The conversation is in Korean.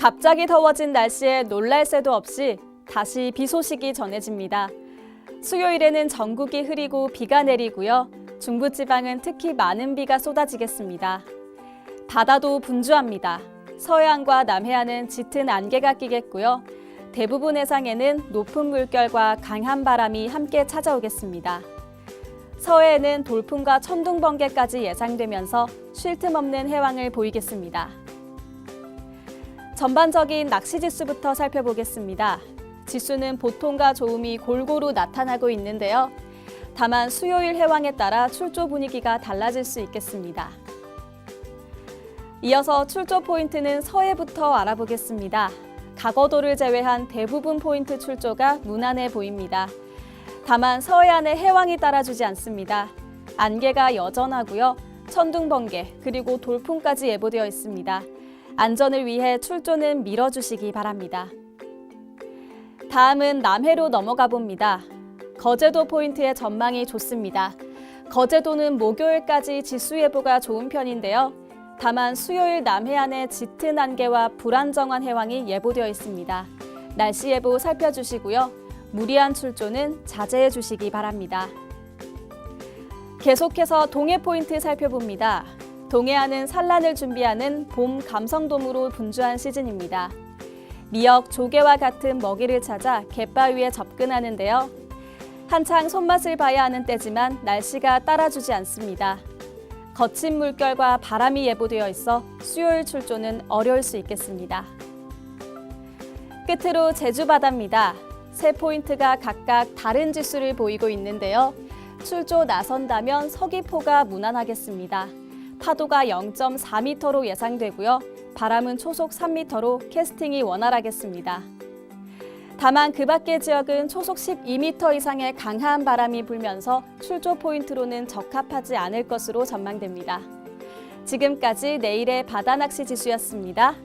갑자기 더워진 날씨에 놀랄 새도 없이 다시 비 소식이 전해집니다. 수요일에는 전국이 흐리고 비가 내리고요. 중부지방은 특히 많은 비가 쏟아지겠습니다. 바다도 분주합니다. 서해안과 남해안은 짙은 안개가 끼겠고요. 대부분 해상에는 높은 물결과 강한 바람이 함께 찾아오겠습니다. 서해에는 돌풍과 천둥 번개까지 예상되면서 쉴 틈 없는 해왕을 보이겠습니다. 전반적인 낚시 지수부터 살펴보겠습니다. 지수는 보통과 좋음이 골고루 나타나고 있는데요. 다만 수요일 해왕에 따라 출조 분위기가 달라질 수 있겠습니다. 이어서 출조 포인트는 서해부터 알아보겠습니다. 가거도를 제외한 대부분 포인트 출조가 무난해 보입니다. 다만 서해안의 해왕이 따라주지 않습니다. 안개가 여전하고요. 천둥 번개 그리고 돌풍까지 예보되어 있습니다. 안전을 위해 출조는 밀어주시기 바랍니다. 다음은 남해로 넘어가 봅니다. 거제도 포인트의 전망이 좋습니다. 거제도는 목요일까지 지수 예보가 좋은 편인데요. 다만 수요일 남해안에 짙은 안개와 불안정한 해왕이 예보되어 있습니다. 날씨 예보 살펴주시고요. 무리한 출조는 자제해 주시기 바랍니다. 계속해서 동해 포인트 살펴봅니다. 동해안은 산란을 준비하는 봄 감성돔으로 분주한 시즌입니다. 미역, 조개와 같은 먹이를 찾아 갯바위에 접근하는데요. 한창 손맛을 봐야 하는 때지만 날씨가 따라주지 않습니다. 거친 물결과 바람이 예보되어 있어 수요일 출조는 어려울 수 있겠습니다. 끝으로 제주 바다입니다. 세 포인트가 각각 다른 지수를 보이고 있는데요. 출조 나선다면 서귀포가 무난하겠습니다. 파도가 0.4m로 예상되고요. 바람은 초속 3m로 캐스팅이 원활하겠습니다. 다만 그 밖의 지역은 초속 12m 이상의 강한 바람이 불면서 출조 포인트로는 적합하지 않을 것으로 전망됩니다. 지금까지 내일의 바다 낚시 지수였습니다.